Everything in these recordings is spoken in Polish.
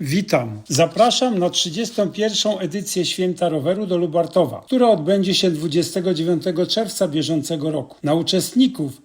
Witam. Zapraszam na 31. edycję Święta Roweru do Lubartowa, która odbędzie się 29 czerwca bieżącego roku. Na uczestników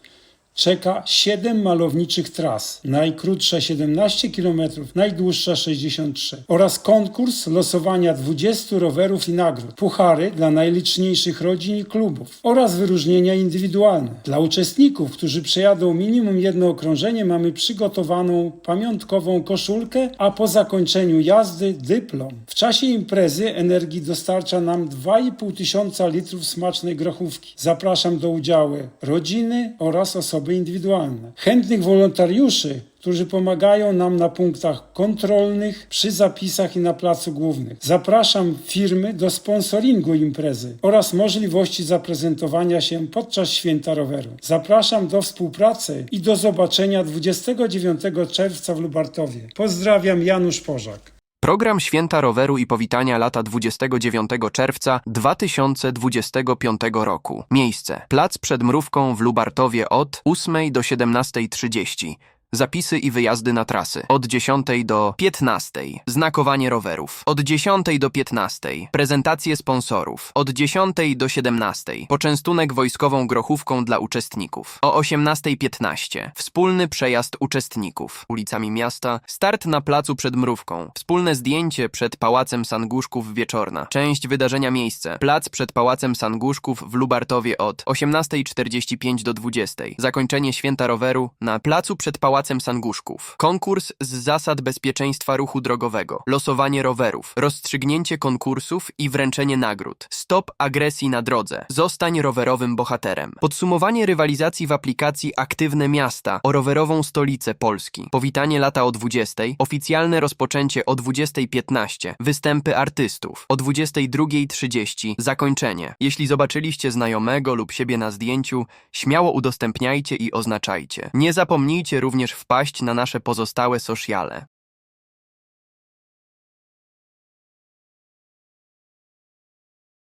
czeka 7 malowniczych tras, najkrótsza 17 km, najdłuższa 63 oraz konkurs losowania 20 rowerów i nagród, puchary dla najliczniejszych rodzin i klubów oraz wyróżnienia indywidualne. Dla uczestników, którzy przejadą minimum jedno okrążenie mamy przygotowaną pamiątkową koszulkę, a po zakończeniu jazdy dyplom. W czasie imprezy energii dostarcza nam 2,5 tysiąca litrów smacznej grochówki. Zapraszam do udziału rodziny oraz osoby indywidualne. Chętnych wolontariuszy którzy pomagają nam na punktach kontrolnych, przy zapisach i na placu głównych. Zapraszam firmy do sponsoringu imprezy oraz możliwości zaprezentowania się podczas święta roweru. Zapraszam do współpracy i do zobaczenia 29 czerwca w Lubartowie. Pozdrawiam, Janusz Pożak. Program Święta Roweru i Powitania lata 29 czerwca 2025 roku. Miejsce. Plac przed Mrówką w Lubartowie od 8 do 17.30. Zapisy i wyjazdy na trasy. Od 10 do 15. Znakowanie rowerów. Od 10 do 15. Prezentacje sponsorów. Od 10 do 17. Poczęstunek wojskową grochówką dla uczestników. O 18.15. Wspólny przejazd uczestników. Ulicami miasta. Start na placu przed Mrówką. Wspólne zdjęcie przed Pałacem Sanguszków wieczorna. Część wydarzenia miejsce. Plac przed Pałacem Sanguszków w Lubartowie od 18.45 do 20.00. Zakończenie święta roweru na placu przed Pałacem Sanguszków. Konkurs z zasad bezpieczeństwa ruchu drogowego. Losowanie rowerów. Rozstrzygnięcie konkursów i wręczenie nagród. Stop agresji na drodze. Zostań rowerowym bohaterem. Podsumowanie rywalizacji w aplikacji Aktywne Miasta o rowerową stolicę Polski. Powitanie lata o 20.00. Oficjalne rozpoczęcie o 20.15. Występy artystów. O 22.30. Zakończenie. Jeśli zobaczyliście znajomego lub siebie na zdjęciu, śmiało udostępniajcie i oznaczajcie. Nie zapomnijcie również wpaść na nasze pozostałe sociale.